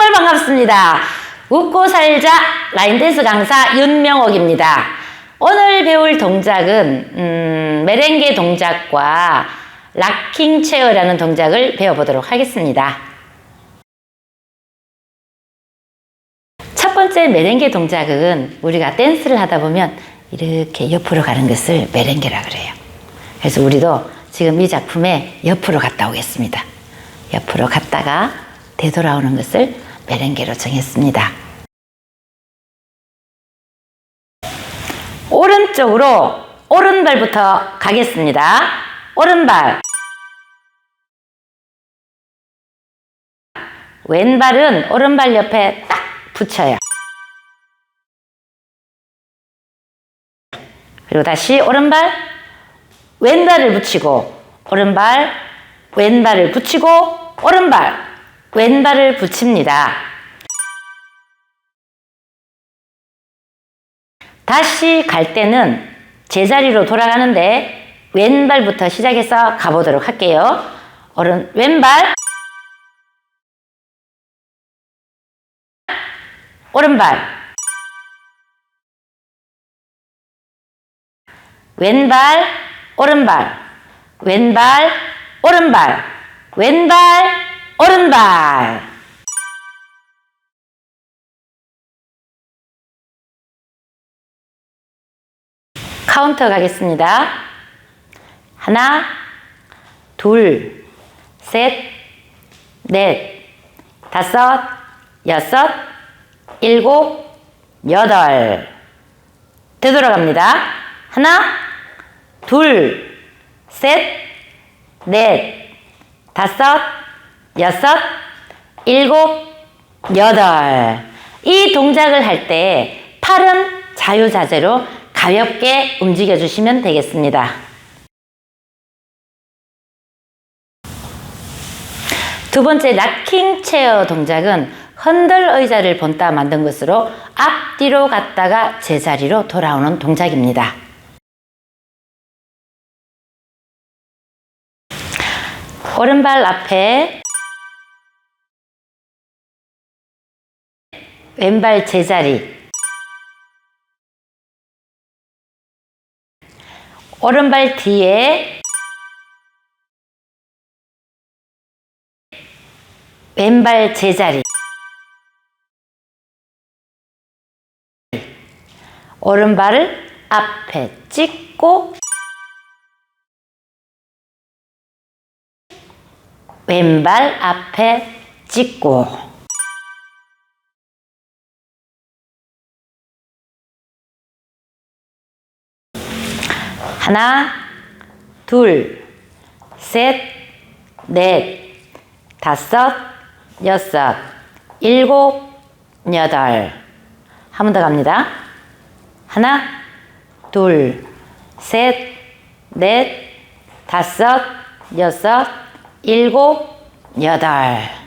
반갑습니다. 웃고 살자 라인댄스 강사 윤명옥입니다. 오늘 배울 동작은 음, 메렝게 동작과 락킹 체어라는 동작을 배워보도록 하겠습니다. 첫 번째 메렝게 동작은 우리가 댄스를 하다 보면 이렇게 옆으로 가는 것을 메렝게라 그래요. 그래서 우리도 지금 이 작품에 옆으로 갔다 오겠습니다. 옆으로 갔다가 되돌아오는 것을 메렝게로 정했습니다. 오른쪽으로 오른발부터 가겠습니다. 오른발. 왼발은 오른발 옆에 딱 붙여요. 그리고 다시 오른발, 왼발을 붙이고, 오른발, 왼발을 붙이고, 오른발, 왼발을 붙입니다. 다시 갈 때는 제자리로 돌아가는데 왼발부터 시작해서 가보도록 할게요. 오른 왼발. 오른발. 왼발 오른발. 왼발 오른발. 왼발 오른발 카운터 가겠습니다. 하나, 둘, 셋, 넷, 다섯, 여섯, 일곱, 여덟. 되돌아갑니다. 하나, 둘, 셋, 넷, 다섯, 여섯, 일곱, 여덟. 이 동작을 할 때 팔은 자유자재로 가볍게 움직여 주시면 되겠습니다. 두 번째 락킹 체어 동작은 흔들 의자를 본따 만든 것으로 앞뒤로 갔다가 제자리로 돌아오는 동작입니다. 오른발 앞에 왼발 제자리. 오른발 뒤에 왼발 제자리. 오른발을 앞에 찍고 왼발 앞에 찍고 하나, 둘, 셋, 넷, 다섯, 여섯, 일곱, 여덟. 한 번 더 갑니다. 하나, 둘, 셋, 넷, 다섯, 여섯, 일곱, 여덟.